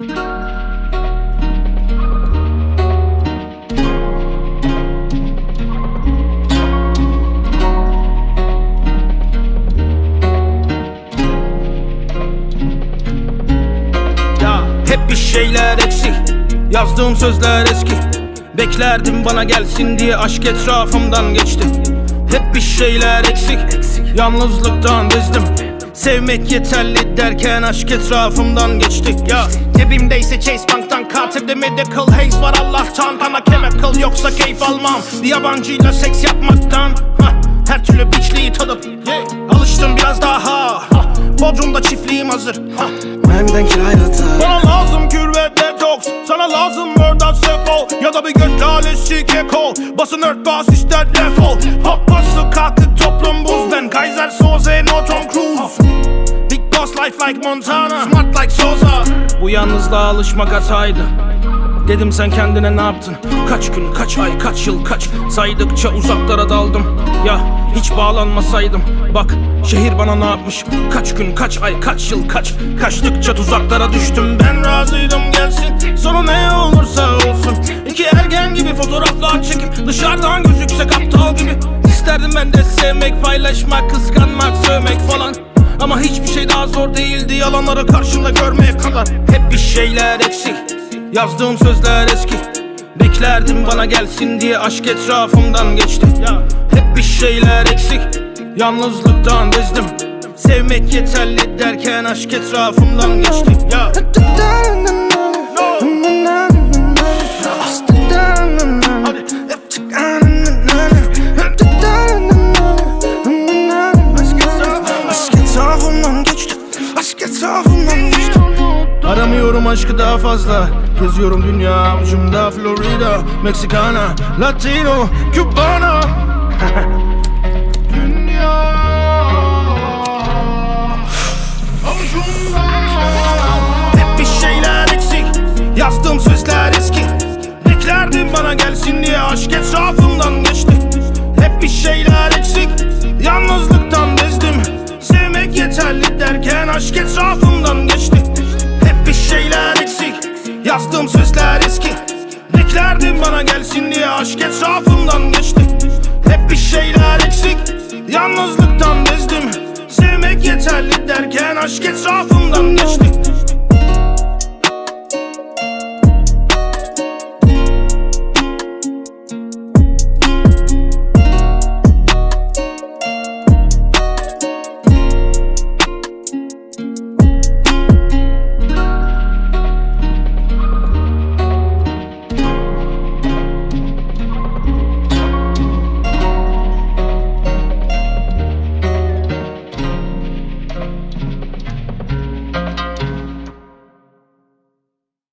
Hep bir şeyler eksik Yazdığım sözler eski. Beklerdim bana gelsin diye aşk etrafımdan geçti. Hep bir şeyler eksik Yalnızlıktan bezdim Sevmek yeterli derken aşk etrafımdan geçti Ya. Cebimdeyse Chase Bank'tan Katipte medical haze var Allah'tan. Bana chemical yoksa keyif almam. Yabancıyla seks yapmaktan. Hah, Her türlü biçliği tadıp. Alıştım biraz daha. Bodrum'da çiftliğim hazır. Hah, Mermiden kirayla da bir göt lalesi keko Basın örtbas ister defol. Hop bası kalkık toplum buz Kaiser Soze no Tom Cruise. Big boss life like Montana. Smart like Sosa. Bu yalnızlığa alışmak hataydı. Dedim sen kendine ne yaptın? Kaç gün, kaç ay, kaç yıl, kaç? Saydıkça uzaklara daldım. Ya hiç bağlanmasaydım. Bak şehir bana ne yapmış? Kaç gün, kaç ay, kaç yıl, kaç? Kaçtıkça tuzaklara düştüm. Ben razıydım gelsin. Sonu ne olursa olsun İki ergen gibi fotoğraflar çekip Dışarıdan gözüksek aptal gibi. İsterdim ben de sevmek, paylaşmak, kıskanmak, sövmek falan. Ama hiçbir şey daha zor değildi yalanları karşımda görmeye kadar. Hep bir şeyler eksik Yazdığım sözler eski. Beklerdim bana gelsin diye aşk etrafımdan geçti. Hep bir şeyler eksik Yalnızlıktan bezdim. Sevmek yeterli derken aşk etrafımdan geçti. ya geçti Aşk etrafımdan geçti Aramıyorum aşkı daha fazla. Geziyorum dünya avucumda Florida, Meksikana, Latino, Cubana. Dünya avucumda Hep bir şeyler eksik. Yazdığım sözler eski. Beklerdim bana gelsin diye aşk etrafımdan geçti Hep bir şeyler yeterli derken aşk etrafımdan geçti. Hep bir şeyler eksik Yazdığım sözler eski. Beklerdim bana gelsin diye aşk etrafımdan geçti. Hep bir şeyler eksik Yalnızlıktan bezdim. Sevmek yeterli derken aşk etrafımdan geçti